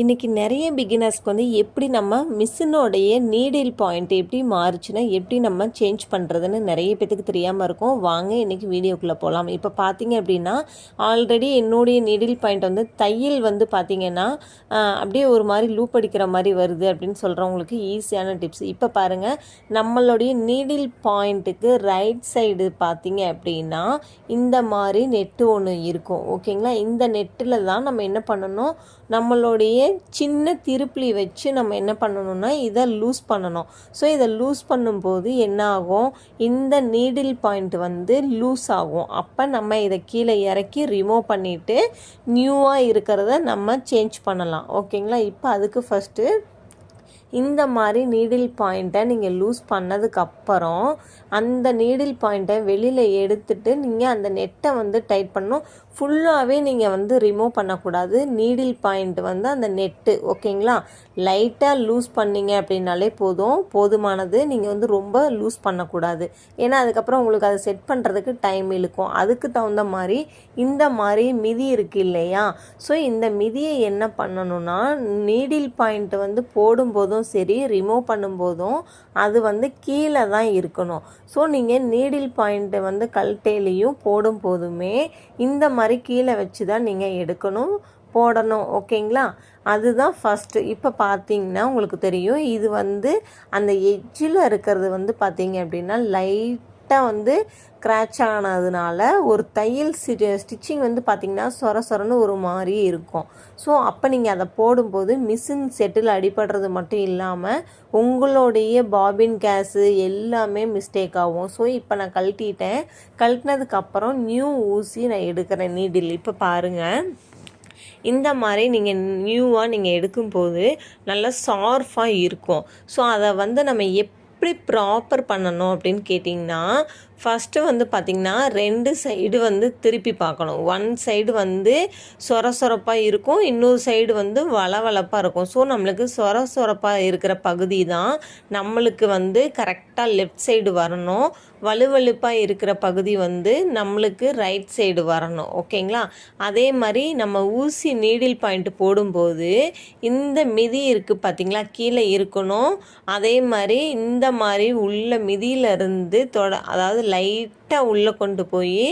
இன்றைக்கி நிறைய பிகினர்ஸ்க்கு வந்து எப்படி நம்ம மிஷினோடைய நீடில் பாயிண்ட் எப்படி மாறுச்சுன்னா எப்படி நம்ம சேஞ்ச் பண்ணுறதுன்னு நிறைய பேத்துக்கு தெரியாமல் இருக்கும். வாங்க இன்றைக்கி வீடியோக்குள்ளே போகலாம் இப்போ பார்த்தீங்க அப்படின்னா ஆல்ரெடி என்னுடைய நீடில் பாயிண்ட் வந்து தையல் வந்து பார்த்தீங்கன்னா அப்படியே ஒரு மாதிரி லூப் அடிக்கிற மாதிரி வருது அப்படின்னு சொல்கிறவங்களுக்கு ஈஸியான டிப்ஸ் இப்போ பாருங்கள் நம்மளுடைய நீடில் பாயிண்ட்டுக்கு ரைட் சைடு பார்த்தீங்க அப்படின்னா இந்த மாதிரி நெட்டு ஒன்று இருக்கும். ஓகேங்களா இந்த நெட்டில் தான் நம்ம என்ன பண்ணணும்? நம்மளுடைய சின்ன திருப்புளி வச்சு நம்ம என்ன பண்ணணும்னா இதை லூஸ் பண்ணணும். ஸோ இதை லூஸ் பண்ணும்போது என்ன ஆகும் இந்த நீடில் பாயிண்ட் வந்து லூஸ் ஆகும். அப்போ நம்ம இதை கீழே இறக்கி ரிமூவ் பண்ணிவிட்டு நியூவாக இருக்கிறத நம்ம சேஞ்ச் பண்ணலாம். ஓகேங்களா இப்போ அதுக்கு ஃபஸ்ட்டு இந்த மாதிரி நீடில் பாயிண்ட்டை நீங்கள் லூஸ் பண்ணதுக்கப்புறம் அந்த நீடில் பாயிண்ட்டை வெளியில் எடுத்துட்டு நீங்கள் அந்த நெட்டை வந்து டைட் பண்ணணும். ஃபுல்லாகவே நீங்கள் வந்து ரிமூவ் பண்ணக்கூடாது. நீடில் பாயிண்ட் வந்து அந்த நெட்டு ஓகேங்களா? லைட்டாக லூஸ் பண்ணீங்க அப்படின்னாலே போதும். போதுமானது நீங்கள் வந்து ரொம்ப லூஸ் பண்ணக்கூடாது. ஏன்னா அதுக்கப்புறம் உங்களுக்கு அதை செட் பண்ணுறதுக்கு டைம் இழுக்கும். அதுக்கு தகுந்த மாதிரி இந்த மாதிரி மிதி இருக்குது இல்லையா? ஸோ இந்த மிதியை என்ன பண்ணணும்னா நீடில் பாயிண்ட் வந்து போடும்போதும் சரி ரிமூவ் பண்ணும்போதும் அது வந்து கீழே தான் இருக்கணும். ஸோ நீங்கள் நீடில் பாயிண்ட்டை வந்து கல்டேலையும் போடும் போதுமே இந்த மாதிரி கீழே வச்சு தான் நீங்கள் எடுக்கணும் போடணும். ஓகேங்களா அதுதான் ஃபஸ்ட்டு இப்போ பார்த்தீங்கன்னா உங்களுக்கு தெரியும் இது வந்து அந்த எட்ஜில் இருக்கிறது வந்து பார்த்தீங்க அப்படின்னா லைட் லைட்டாக வந்து க்ராச் ஆனதுனால ஒரு தையல் ஸ்டிச்சிங் வந்து பார்த்திங்கன்னா சொர சொரன்னு ஒரு மாதிரி இருக்கும். ஸோ அப்போ நீங்கள் அதை போடும்போது மிஷின் செட்டில் அடிபடுறது மட்டும் இல்லாமல் உங்களுடைய பாபின் கேஸு எல்லாமே மிஸ்டேக் ஆகும். ஸோ இப்போ நான் கழட்டிட்டேன். கழட்டினதுக்கப்புறம் நியூ ஊசி நான் எடுக்கிறேன் நீடில் இப்போ பாருங்கள் இந்த மாதிரி நீங்கள் நியூவாக நீங்கள் எடுக்கும்போது நல்லா சார்ஃபாக இருக்கும். ஸோ அதை வந்து நம்ம எப் எப்படி ப்ராப்பர் பண்ணணும் அப்படின்னு கேட்டிங்கன்னா ஃபஸ்ட்டு வந்து பார்த்திங்கன்னா ரெண்டு சைடு வந்து திருப்பி பார்க்கணும். ஒன் சைடு வந்து சொர சொரப்பாக இருக்கும் இன்னொரு சைடு வந்து வளவளப்பாக இருக்கும். ஸோ நம்மளுக்கு சொர சொரப்பாக இருக்கிற பகுதி தான் நம்மளுக்கு வந்து கரெக்டாக லெஃப்ட் சைடு வரணும். வலுவழுப்பாக இருக்கிற பகுதி வந்து நம்மளுக்கு ரைட் சைடு வரணும். ஓகேங்களா அதே மாதிரி நம்ம ஊசி நீடில் பாயிண்ட் போடும்போது இந்த மிதி இருக்குது பார்த்திங்களா கீழே இருக்கணும். அதே மாதிரி இந்த மாதிரி உள்ள மிதியில இருந்து தொட அதாவது லைட்டாக உள்ளே கொண்டு போய்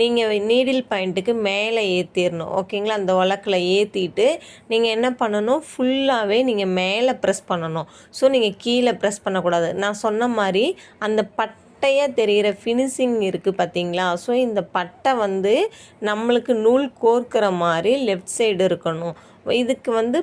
நீங்கள் நீடில் பாயிண்ட்டுக்கு மேலே ஏற்றிடணும் ஓகேங்களா அந்த உலக்கில் ஏற்றிட்டு நீங்கள் என்ன பண்ணணும்? ஃபுல்லாகவே நீங்கள் மேலே ப்ரெஸ் பண்ணணும். ஸோ நீங்கள் கீழே ப்ரெஸ் பண்ணக்கூடாது. நான் சொன்ன மாதிரி அந்த பட் பட்டையாக தெரிகிற ஃபினிஷிங் இருக்குது பார்த்தீங்களா ஸோ இந்த பட்டை வந்து நம்மளுக்கு நூல் கோர்க்கிற மாதிரி லெஃப்ட் சைடு இருக்கணும். இதுக்கு வந்து